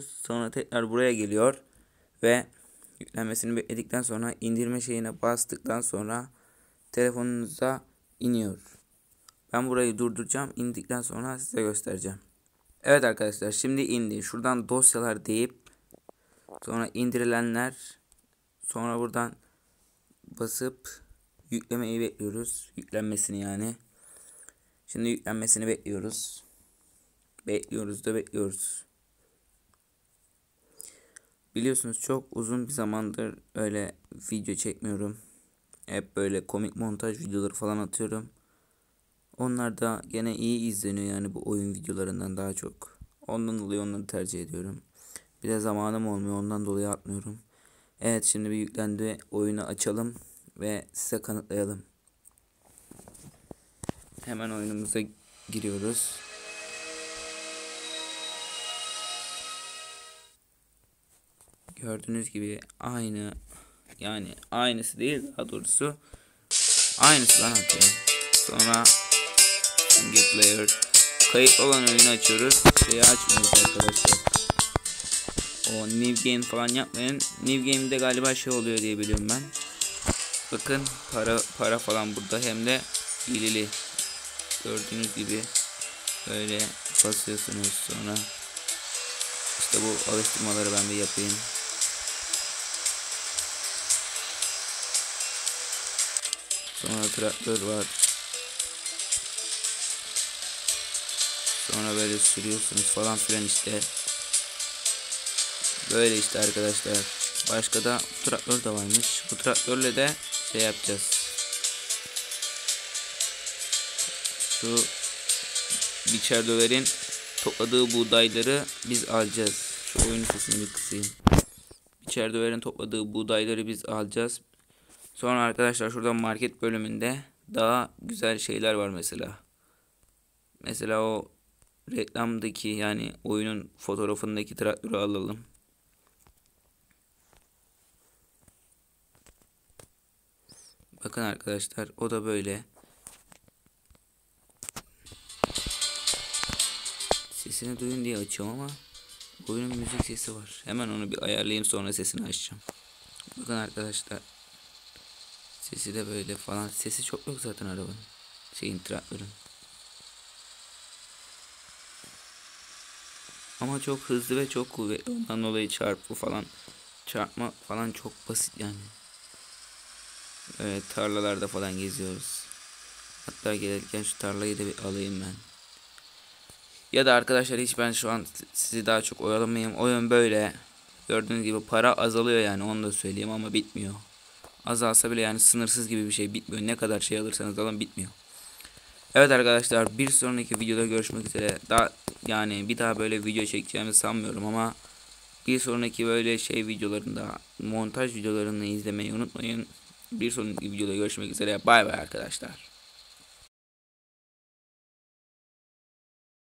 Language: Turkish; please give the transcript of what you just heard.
sonra tekrar buraya geliyor ve yüklenmesini bekledikten sonra indirme şeyine bastıktan sonra telefonunuza iniyor. Ben burayı durduracağım. İndikten sonra size göstereceğim. Evet arkadaşlar şimdi indi. Şuradan dosyalar deyip sonra indirilenler sonra buradan basıp yüklemeyi bekliyoruz. Yüklenmesini yani. Şimdi yüklenmesini bekliyoruz. Bekliyoruz da bekliyoruz. Biliyorsunuz çok uzun bir zamandır öyle video çekmiyorum. Hep böyle komik montaj videoları falan atıyorum. Onlar da gene iyi izleniyor yani bu oyun videolarından daha çok. Ondan dolayı onları tercih ediyorum. Bir de zamanım olmuyor ondan dolayı atmıyorum. Evet şimdi bir yüklendi oyunu açalım ve size kanıtlayalım. Hemen oyunumuza giriyoruz. Gördüğünüz gibi aynı yani aynısı değil daha doğrusu aynısı lan atıyor. Sonra single player kayıt olan oyunu açıyoruz. Şeyi açmıyoruz arkadaşlar. O new game falan yapmayın. New game'de galiba şey oluyor diye biliyorum ben. Bakın para para falan burada hem de hileli. Gördüğünüz gibi böyle basıyorsunuz sonra işte bu alıştırmaları ben bir yapayım. Sonra traktör var. Sonra böyle sürüyorsunuz falan filan işte. Böyle işte arkadaşlar. Başka da traktör de varmış. Bu traktörle de şey yapacağız. Şu biçer döverin topladığı buğdayları biz alacağız. Şu oyun sesini kısayım. Biçer döverin topladığı buğdayları biz alacağız. Sonra arkadaşlar şurada market bölümünde daha güzel şeyler var mesela. Mesela o reklamdaki yani oyunun fotoğrafındaki traktörü alalım. Bakın arkadaşlar o da böyle. Sesini duyun diye açıyorum ama oyunun müzik sesi var. Hemen onu bir ayarlayayım sonra sesini açacağım. Bakın arkadaşlar. Sesi de böyle falan. Sesi çok yok zaten arabanın. Şeyin traktörün. Ama çok hızlı ve çok kuvvetli. Ondan dolayı çarpı falan çarpma falan çok basit yani. Evet tarlalarda falan geziyoruz. Hatta gelirken şu tarlayı da bir alayım ben. Ya da arkadaşlar hiç ben şu an sizi daha çok oyalamayayım. Oyun böyle. Gördüğünüz gibi para azalıyor yani onu da söyleyeyim ama bitmiyor. Azalsa bile yani sınırsız gibi bir şey bitmiyor. Ne kadar şey alırsanız alın bitmiyor. Evet arkadaşlar bir sonraki videoda görüşmek üzere. Daha yani bir daha böyle video çekeceğimi sanmıyorum ama bir sonraki böyle şey videolarında montaj videolarını izlemeyi unutmayın. Bir sonraki videoda görüşmek üzere. Bay bay arkadaşlar.